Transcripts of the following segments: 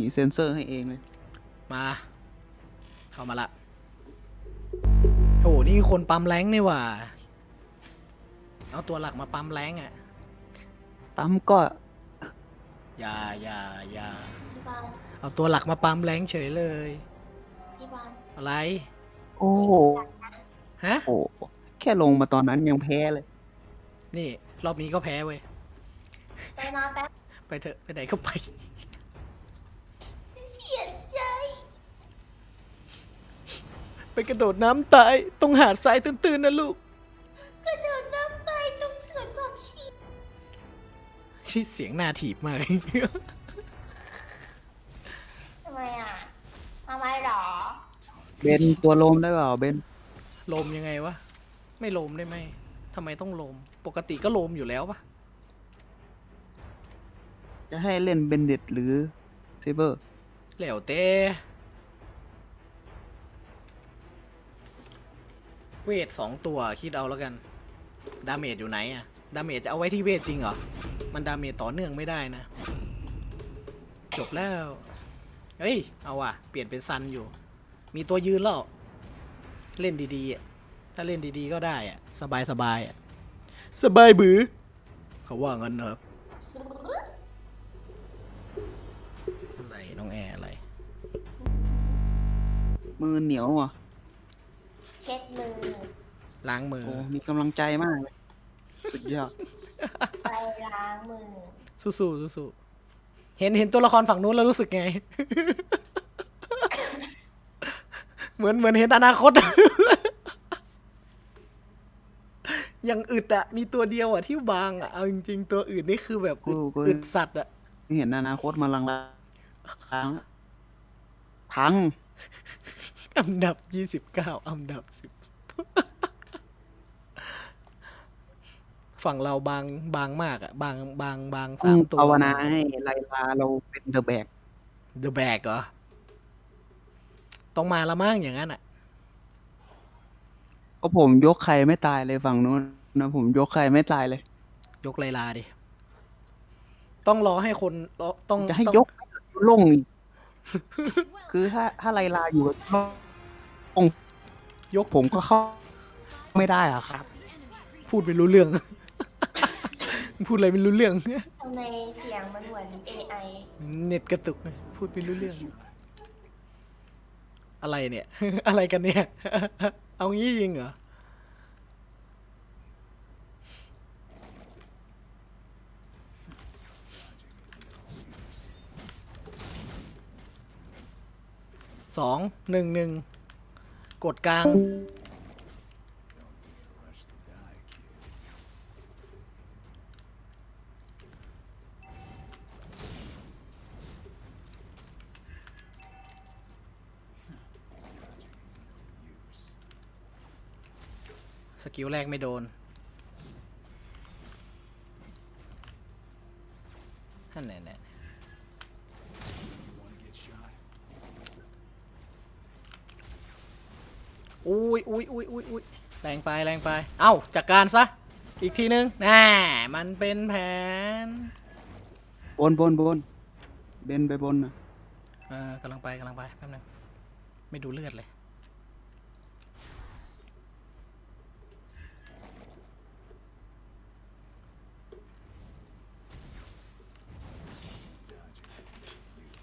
มีเซนเซอร์ให้เองเลย มา เข้ามาละ โอ้นี่คนปั๊มแรงค์นี่หว่า เอาตัวหลักมาปั๊มแรงค์อะ ปั๊มก็ อย่าอย่าอย่าพี่บอลเอาตัวหลักมาปั๊มแรงค์เฉยเลย พี่บอลอะไร โอ้โหฮะ โอ้โหแค่ลงมาตอนนั้นยังแพ้เลย นี่ รอบนี้ก็แพ้เว้ย ไปนอนแป๊บ ไปเถอะ ไปไหนก็ไป เสียใจ ไปกระโดดน้ำตายตรงหาดทรายตื้นๆนะลูก กระโดดน้ำตายตรงสวนผักชีที่เสียงหน้าถีบมาก ทำไมอะทำไมหรอ เบนตัวลมได้เปล่าเบนลมยังไงวะ ไม่ลมได้ไหมทำไมต้องลม ปกติก็ลมอยู่แล้วปะจะให้เล่นเบนเด็ดหรือเซเบอร์ แล้วแต่เวทสองตัวคิดเอาแล้วกัน ดาเมจอยู่ไหนอะดาเมจจะเอาไว้ที่เวทจริงเหรอ มันดาเมจต่อเนื่องไม่ได้นะ จบแล้ว เฮ้ย เอาว่ะ เปลี่ยนเป็นซันอยู่ มีตัวยืนแล้ว เล่นดีๆอะถ้าเล่นดีๆก็ได้อะสบายสบายๆอะสบายบือ เขาว่างั้นนะครับ มือเหนียวอะเช็ดมือ ล้างมือ โอ้มีกำลังใจมากเลยสุดยอด ไปล้างมือ สู้ๆสู้ๆเห็นเห็นตัวละครฝั่งนู้นแล้วรู้สึกไง เหมือนเหมือนเห็นอนาคต ยังอึดอะมีตัวเดียวอะที่บางอะเอาจริงๆ ตัวอื่นนี่คือแบบอึดกูกู อึดสัตว์อะเห็นอนาคตมาลังลางๆแล้วพัง อันดับยี่สิบเก้าอันดับสิบฝั่งเราบางบางมากอะบางบางบางสามตัวภาวนาให้ไลลาเราเป็นเดอะแบก The Bag เหรอ ต้องมาละมั่งอย่างนั้นอะก็ผมยกใครไม่ตายเลยฝั่งนู้นนะผมยกใครไม่ตายเลย ยกไลลาดิ ต้องรอให้คนรอต้องจะให้ต้องยกลงอีก คือถ้าถ้าไลลาอยู่กับลงยกผมก็เข้า ไม่ได้อะครับ พูดไม่รู้เรื่อง พูดอะไรไม่รู้เรื่อง ทำไมเสียงมันเหมือน AI เน็ตกระตุก พูดไม่รู้เรื่อง อะไรเนี่ย อะไรกันเนี่ย เอางี้จริงเหรอ สองหนึ่งหนึ่งกดกลาง สกิลแรกไม่โดนนั่นแน่ๆอุ้ยอุ้ยอุ้ยอุ้ยอุ้ยแรง ไป แรงไป เอ้าจัดกการซะ อีกทีนึงแน่มันเป็นแผน บนบนบนเบนไปบนนะเออกำลังไปกำลังไปแป๊บนึงไม่ดูเลือดเลย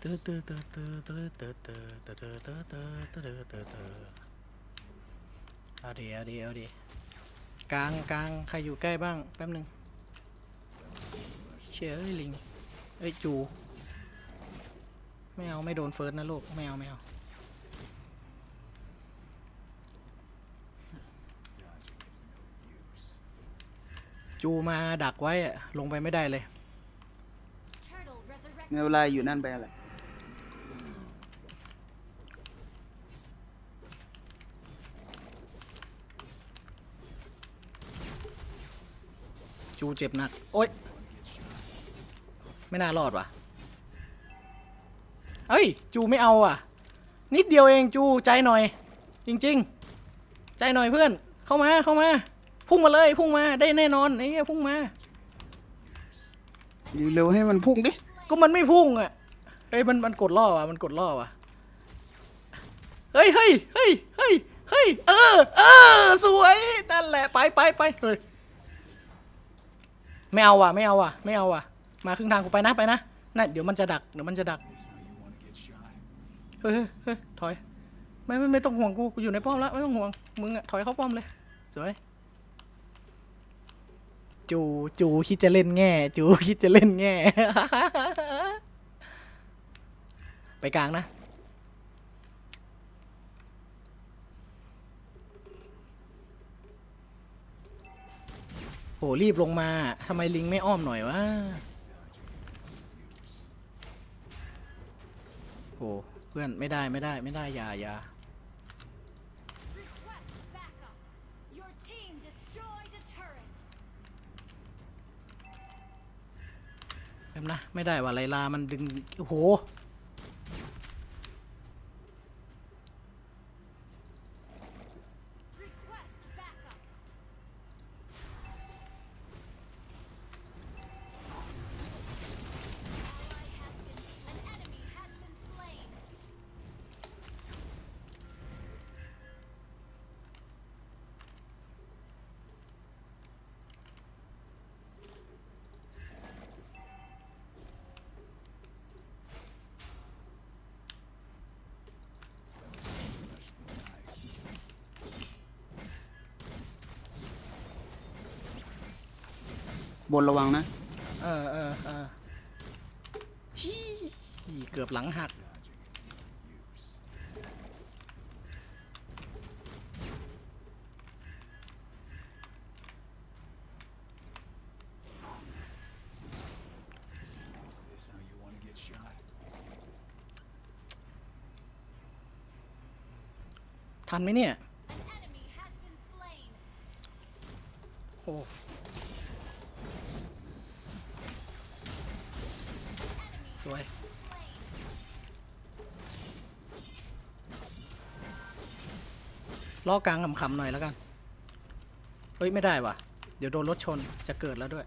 ตื้อตื้อตื้อตื้อตื้อตื้อตื้อตื้อตื้อตื้อตื้อตื้อตื้อตื้อ เอาดีเอาดีเอาดีกลางกลางใครอยู่ใกล้บ้าง แป๊บหนึ่งเชื่อเอ้ลิงเอ้จูไม่เอาไม่โดนเฟิร์สนะลูกไม่เอาไม่เอาจูมาดักไว้อะลงไปไม่ได้เลยในเวลาอยู่นั่นไปอะไร จูเจ็บหนัก โอ๊ย ไม่น่ารอดว่ะเอ้ย จูไม่เอาอะ นิดเดียวเองจูใจหน่อย จริง ๆ ใจหน่อยเพื่อน เข้ามาเข้ามา พุ่งมาเลยพุ่งมาได้แน่นอนไอ้เหี้ยพุ่งมา เร็วๆให้มันพุ่งดิ ก็มันไม่พุ่งอะเฮ้ยมันมันกดล่อว่ะมันกดล่อว่ะเฮ้ยเฮ้ยเฮ้ยเฮ้ยเฮ้ยเออเออสวยนั่นแหละไปไปไปเฮ้ย ไม่เอาว่ะไม่เอาว่ะไม่เอาว่ะมาครึ่งทางกูไปนะไปนะน่ะเดี๋ยวมันจะดักเดี๋ยวมันจะดักเฮ้ยเฮ้ยเฮ้ยถอยไม่ไม่ไม่ต้องห่วงกูกูอยู่ในป้อมแล้วไม่ต้องห่วงมึงอะถอยเข้าป้อมเลยสวยจูจูคิดจะเล่นแง่ จูคิดจะเล่นแง่ ไปกลางนะ โหรีบลงมาทำไมลิงไม่อ้อมหน่อยวะโหเพื่อนไม่ได้ไม่ได้ไม่ได้ยายา Request backup. Your team destroyed a turret. แป๊บนะ ไม่ได้ว่ะไลลามันดึงโอ้โห บนระวังนะ เออเออเออฮี่เกือบหลังหัก ทันไหมเนี่ย โอ้ วยล้อกลางขำๆหน่อยแล้วกัน เฮ้ย ไม่ได้ว่ะ เดี๋ยวโดนรถชนจะเกิดแล้วด้วย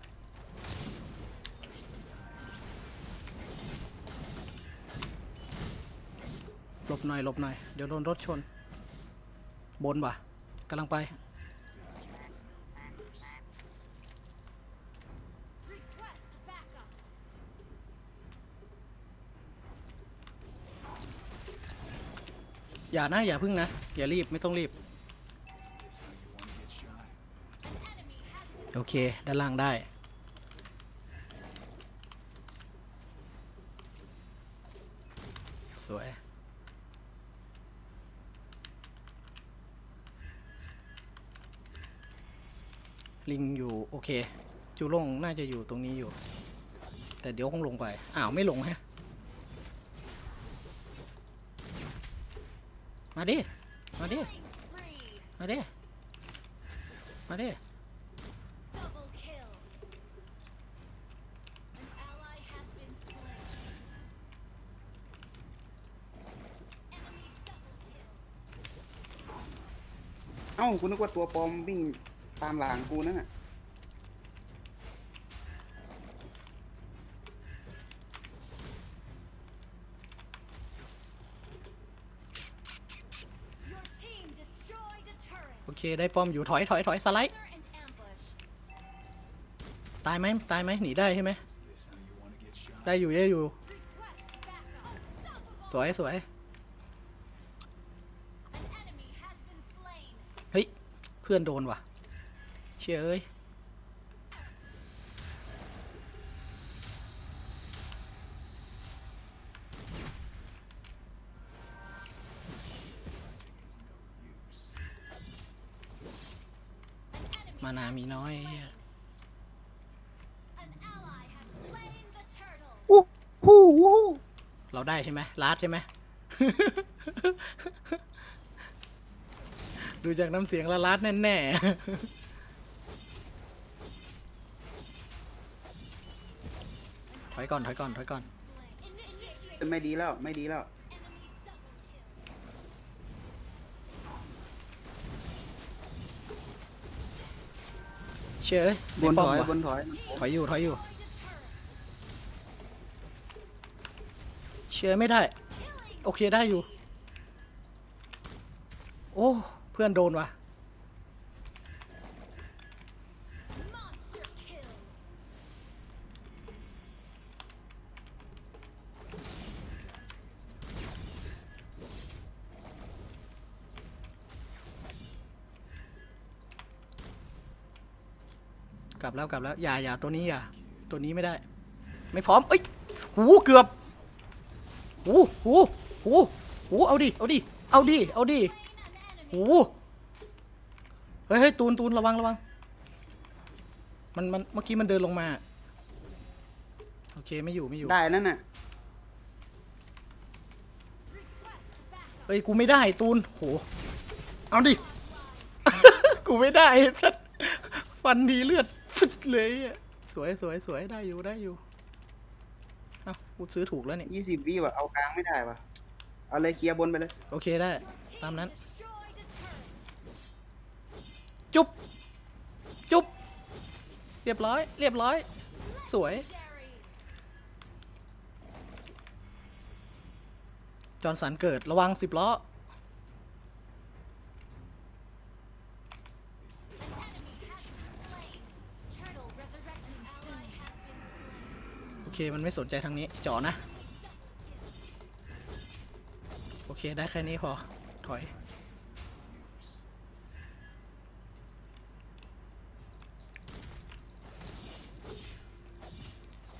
หลบหน่อยหลบหน่อย เดี๋ยวโดนรถชน บนว่ะกำลังไป อย่านะอย่าพึ่งนะอย่ารีบไม่ต้องรีบ โอเค ด้านล่างได้ สวย ลิงอยู่ โอเค จูลงน่าจะอยู่ตรงนี้อยู่ แต่เดี๋ยวคงลงไป อ้าว ไม่ลงฮะ มาดิ มาดิ มาดิ มาดิ เอ้ากูนึกว่าตัวปอมวิ่งตามหลังกูนั่นน่ะ เคได้ป้อมอยู่ถอยถอยถอยสไลด์ตายไหมตายไหมหนีได้ใช่ไหมได้อยู่ได้อยู่ สวยสวยเฮ้ย เพื่อนโดนว่ะเชื่อเอ้ยามีน้อยอู้หู้หู้เราได้ใช่ไหมลาดใช่ไหม ดูจากน้ำเสียงละลาดแน่ๆถอยก่อนถอยก่อนถอยก่อน ไม่ดีแล้วไม่ดีแล้ว เชื่ยเอ้ยบนในป้ถมอยว่ะบนถอยถอยอยู่ถอยอยู่ Destroyed a turret. เชเชื่อไม่ได้ โอเคได้อยู่ โอ้ เพื่อนโดนว่ะ กลับแล้วกลับแล้วอย่าอย่าตัวนี้อย่าตัวนี้ไม่ได้ ไม่พร้อมเอ้ยหูเกือบหูหูหูหูเอาดิเอาดิเอาดิเอาดิหูเฮ้ยเฮ้ยตูนตูนระวังระวังมันมันเมื่อกี้มันเดินลงมา โอเคไม่อยู่ไม่อยู่ได้นั่นน่ะเอ้ยกูไม่ได้ตูนโหเอาดิ กูไม่ได้ฟันดีเลือดฟึด เลยอะสวยสวยสวยได้อยู่ได้อยู่เอ้ากูซื้อถูกแล้วเนี่ยยี่สิบวิว่ะเอากลางไม่ได้ว่ะเอาเลยเคลียร์บนไปเลย โอเคได้ ตามนั้น Destroyed a turret. จุ๊บ จุ๊บ เรียบร้อย เรียบร้อย สวย Dairy. จอร์นสันเกิดระวังสิบล้อ มันไม่สนใจทางนี้เจาะนะ โอเคได้แค่นี้พอ ถอย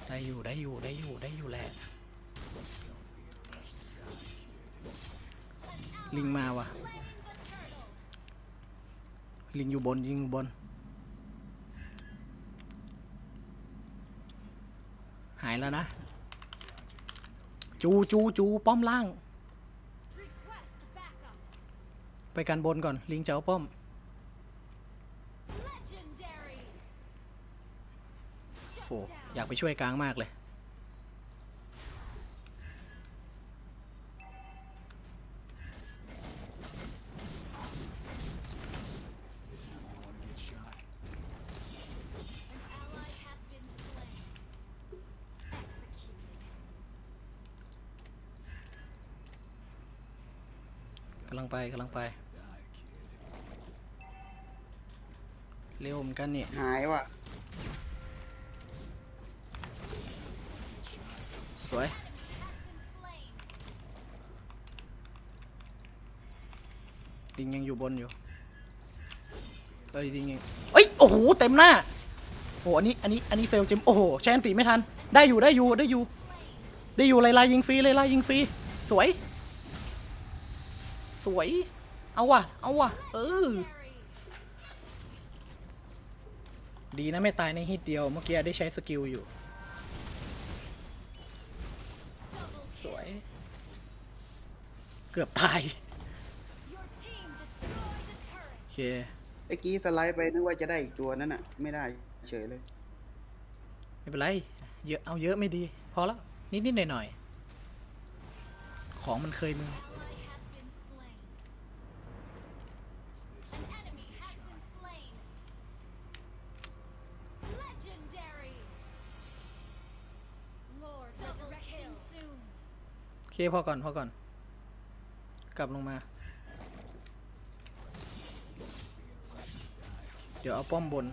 ได้อยู่ได้อยู่ได้อยู่ได้อยู่แหละ ลิงมาว่ะ ลิงอยู่บนยิงอยู่บน หาย แล้วนะ จูจูจูป้อมล่าง ไปกันบนก่อน ลิงเจ้าป้อม โอ้อยากไปช่วยกลางมากเลย กำลังไปกำลังไป เร็วเหมือนกันเนี่ยหายว่ะ สวย Slain. ลิงยังอยู่บนอยู่เอ้ยลิงยังเอ้ย โอ้โห เต็มหน้า โอ้อันนี้ อันนี้ อันนี้เฟลเจมโอ้โห แชนตีไม่ทัน ได้อยู่ ได้อยู่ ได้อยู่ ได้อยู่ไล่ไล่ยิงฟรีไล่ไล่ยิงฟรี สวย สวย เอาว่ะ เอาว่ะ เออ Dairy. ดีนะไม่ตายในฮิตเดียว เมื่อกี้ได้ใช้สกิลอยู่ สวย เกือบตาย Your team destroyed the turret. โอเค เมื่อกี้สไลด์ไปนึกว่าจะได้อีกตัวนั้นน่ะ ไม่ได้เฉยเลย ไม่เป็นไร เยอะ เอาเยอะไม่ดี พอแล้วนิดนิดหน่อยหน่อยๆของมันเคยมือ Ally has been slain. An enemy has been slain. Legendary. Lord resurrecting soon. โอเค พอก่อนพอก่อน กลับลงมา เดี๋ยวเอาป้อมบน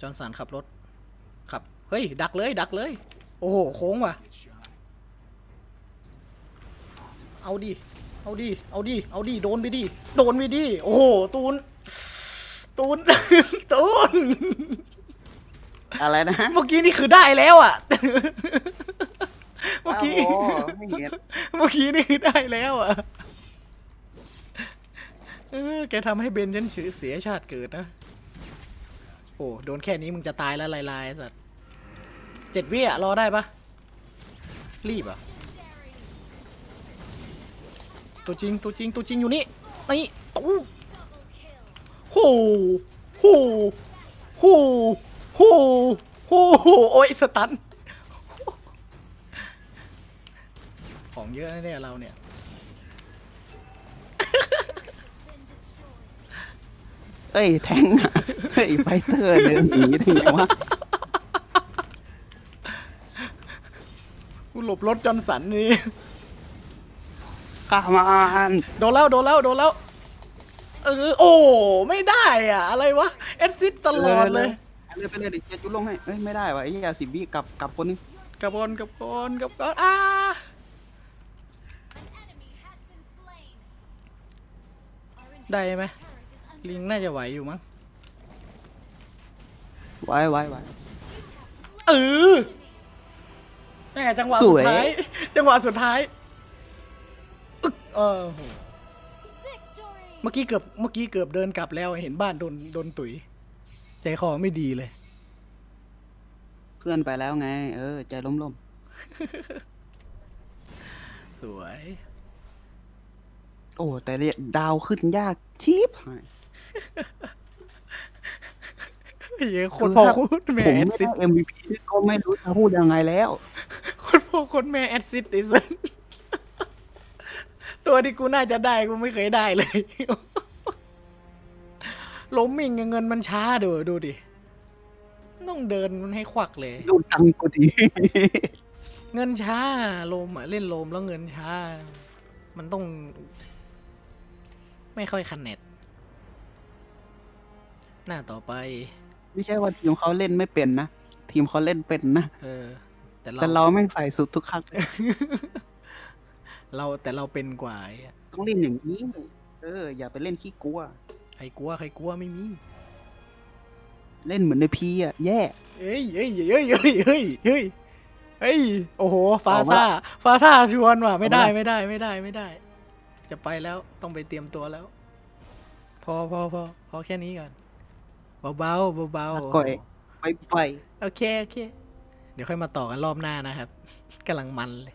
จอนสันขับรถ ขับ เฮ้ย ดักเลย ดักเลย โอ้โห โค้งว่ะ เอาดิ เอาดิ เอาดิ เอาดิ โดนไปดิ โดนไปดิ โอ้โห ตูน ตูน ตูน อะไรนะเมื่อกี้นี่คือได้แล้วอะ เมื่อกี้อ้าวโอ้ไม่เห็นเมื่อกี้นี่คือได้แล้วอะ เออ แกทำให้เบนฉันชื่อเสียชาติเกิดนะ โอ้ โดนแค่นี้มึงจะตายแล้วลายๆไอ้สัตว์เจ็ดวิอะรอได้ปะรีบอะ Legendary. ตัวจริง ตัวจริง ตัวจริงอยู่นี่ นี่ตู้ Double kill. โหโหโห โหโหโอ้ยสตัน ของเยอะนะเนี่ยเราเนี่ย Been destroyed. เอ้ยแทงอะเฮ้ยไฟเตอร์เดินหนีได้ไงวะกูหลบรถจอห์นสันนี่ข้ามันโดนแล้ว โดนแล้ว โดนแล้ว เออ โอ้ ไม่ได้อะ อะไรวะเอดซิตตลอดเลยไป เลยไปเลยเดี๋ยวเจะจุดลงให้เอ้ยไม่ได้ว่ะไอ้เหี้ยสิบวิกลับกลับคนนึงกระบอนกระบอนกระบอนอ่า An enemy has been slain. Our ได้ไหม turret is under ลิงน่าจะไหวอยู่มั้ง ไว้ไว้ไว้ เออแม่จังหวะสสุวดยท้าย จังหวะสุดท้ายอึ๊กเออโห victory. เมื่อกี้เกือบ เมื่อกี้เกือบเดินกลับแล้ว เห็นบ้านโดน โดนตุ๋ย ใจคอไม่ดีเลย เพื่อนไปแล้วไง เออ ใจล้มสวยๆโอ้แต่เนี่ยดาวขึ้นยากชีพหายเฮ้ยโคนพ่อโคนแม่ผมแอไม่ดซิได้ด MVP ก็ไม่รู้จะพูดยังไงแล้วโคนพ่อโคนแม่แอดซิดไอ้สันตัวที่กูน่าจะได้กูไม่เคยได้เลย ล้มมิงเงินมันช้าดูดูดิต้องเดินมันให้ควักเลย ดูตังค์กูดี เงินช้าโลมอะเล่นโลมแล้วเงินช้า มันต้อง ไม่ค่อยคันเน็ตหน้าต่อไป ไม่ใช่ว่าทีมเขาเล่นไม่เป็นนะ ทีมเขาเล่นเป็นนะ เออ แต่เราแต่เราแม่งใส่สุดทุกครั้งเราแต่เราเป็นกว่าไอ้อะต้องเล่นอย่างนี้ เออ อย่าไปเล่นขี้กลัว ใครกลัวใครกลัวไม่มี เล่นเหมือนในพีอะ แย่ เอ้ยเอ้ยเอ้ยเอ้ยเอ้ยเอ้ยเอ้ยโอ้โห ฟาเอาวะซ่าฟาซ่าชวนว่ะไม่ได้เอาวะไม่ได้ไม่ได้ไม่ได้ จะไปแล้วต้องไปเตรียมตัวแล้ว พอพอพอพอแค่นี้ก่อนเบาๆเบาๆก่อยไปไปโอเคโอเค เดี๋ยวค่อยมาต่อกันรอบหน้านะครับกำลังมันเลย